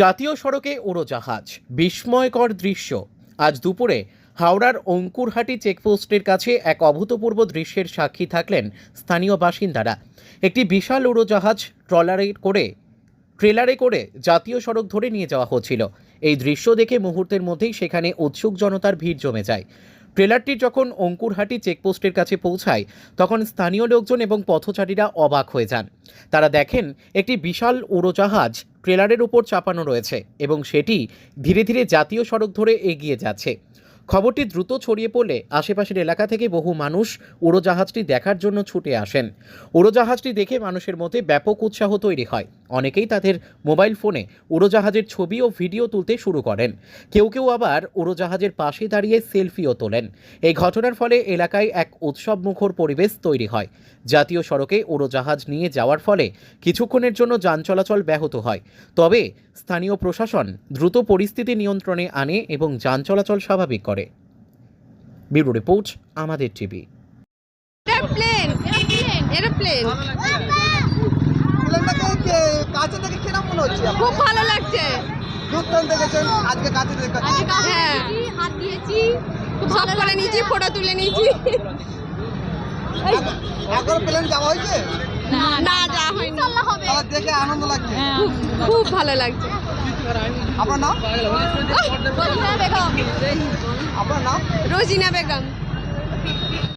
জাতীয় সড়কে উড়োজাহাজ, বিস্ময়কর দৃশ্য। আজ দুপুরে হাওড়ার অঙ্কুরহাটি চেকপোস্টের কাছে এক অভূতপূর্ব দৃশ্যের সাক্ষী থাকলেন স্থানীয় বাসিন্দারা। একটি বিশাল উড়োজাহাজ ট্রলারে করে, ট্রেলারে করে জাতীয় সড়ক ধরে নিয়ে যাওয়া হচ্ছিল। এই দৃশ্য দেখে মুহূর্তের মধ্যেই সেখানে উৎসুক জনতার ভিড় জমে যায়। ট্রেলারটি যখন অঙ্কুরহাটি চেকপোস্টের কাছে পৌঁছায়, তখন স্থানীয় লোকজন এবং পথচারীরা অবাক হয়ে যান। তারা দেখেন, একটি বিশাল উড়োজাহাজ ট্রেলারের উপর চাপানো রয়েছে এবং সেটি ধীরে ধীরে জাতীয় সড়ক ধরে এগিয়ে যাচ্ছে। খবরটি দ্রুত ছড়িয়ে পড়লে আশেপাশের এলাকা থেকে বহু মানুষ উড়োজাহাজটি দেখার জন্য ছুটে আসেন। উড়োজাহাজটি দেখে মানুষের মধ্যে ব্যাপক উৎসাহ তৈরি হয়। অনেকেই তাদের মোবাইল ফোনে উড়োজাহাজের ছবি ও ভিডিও তুলতে শুরু করেন। কেউ কেউ আবার উড়োজাহাজের পাশে দাঁড়িয়ে সেলফিও তোলেন। এই ঘটনার ফলে এলাকায় এক উৎসবমুখর পরিবেশ তৈরি হয়। জাতীয় সড়কে উড়োজাহাজ নিয়ে যাওয়ার ফলে কিছুক্ষণের জন্য যান চলাচল ব্যাহত হয়। তবে স্থানীয় প্রশাসন দ্রুত পরিস্থিতি নিয়ন্ত্রণে আনে এবং যান চলাচল স্বাভাবিক করে। ব্যুরো রিপোর্ট আমাদের টিভি। এরোপ্লেন এরোপ্লেন প্লেনটাকে কে- কাছে থেকে মনে হচ্ছে খুব ভালো লাগছে। দেখেছেন আজকে কাছে হ্যাঁ। হাত দিয়েছি। খুব সব করে নিয়েছি ফটো তুলে নিয়েছি। একবার প্লেন যাওয়া হয়েছে? না হয়নি। হবে। দেখে আনন্দ লাগছে। খুব খুব ভালো লাগছে। আপনার নাম? আপনার নাম? রোজিনা বেগম।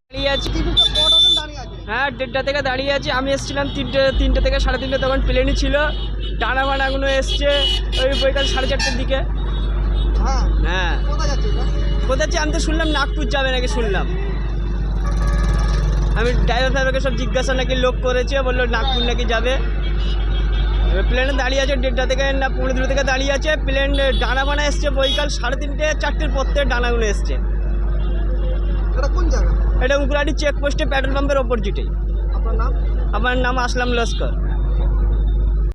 দাঁড়িয়ে আছি। টিভিতে কতজন দাঁড়িয়ে আছে। হ্যাঁ দেড়টা থেকে দাঁড়িয়ে আছি। আমি এসেছিলাম তিনটে তিনটে থেকে সাড়ে তিনটে তখন প্লেনই ছিল। ডানা বানাগুলো এসছে ওই বইকাল সাড়ে চারটের দিকে। হ্যাঁ। হ্যাঁ। কোথায় যাচ্ছে? আমি তো শুনলাম নাগপুর যাবে নাকি শুনলাম। আমি ড্রাইভার ফাইভারকে সব জিজ্ঞাসা নাকি লোক করেছে বলল নাগপুর নাকি যাবে। প্লেনে দাঁড়িয়ে আছে দেড়টা থেকে না পনেরো দুটো থেকে দাঁড়িয়ে আছে। প্লেন ডানা বানা এসছে বৈকাল সাড়ে তিনটে চারটের পর থেকে ডানাগুলো এসছে। এটা উগ্রাটি চেকপোস্টে পেট্রোল পাম্পের অপোজিটেই আপনার নাম? আমার নাম আসলাম লস্কর।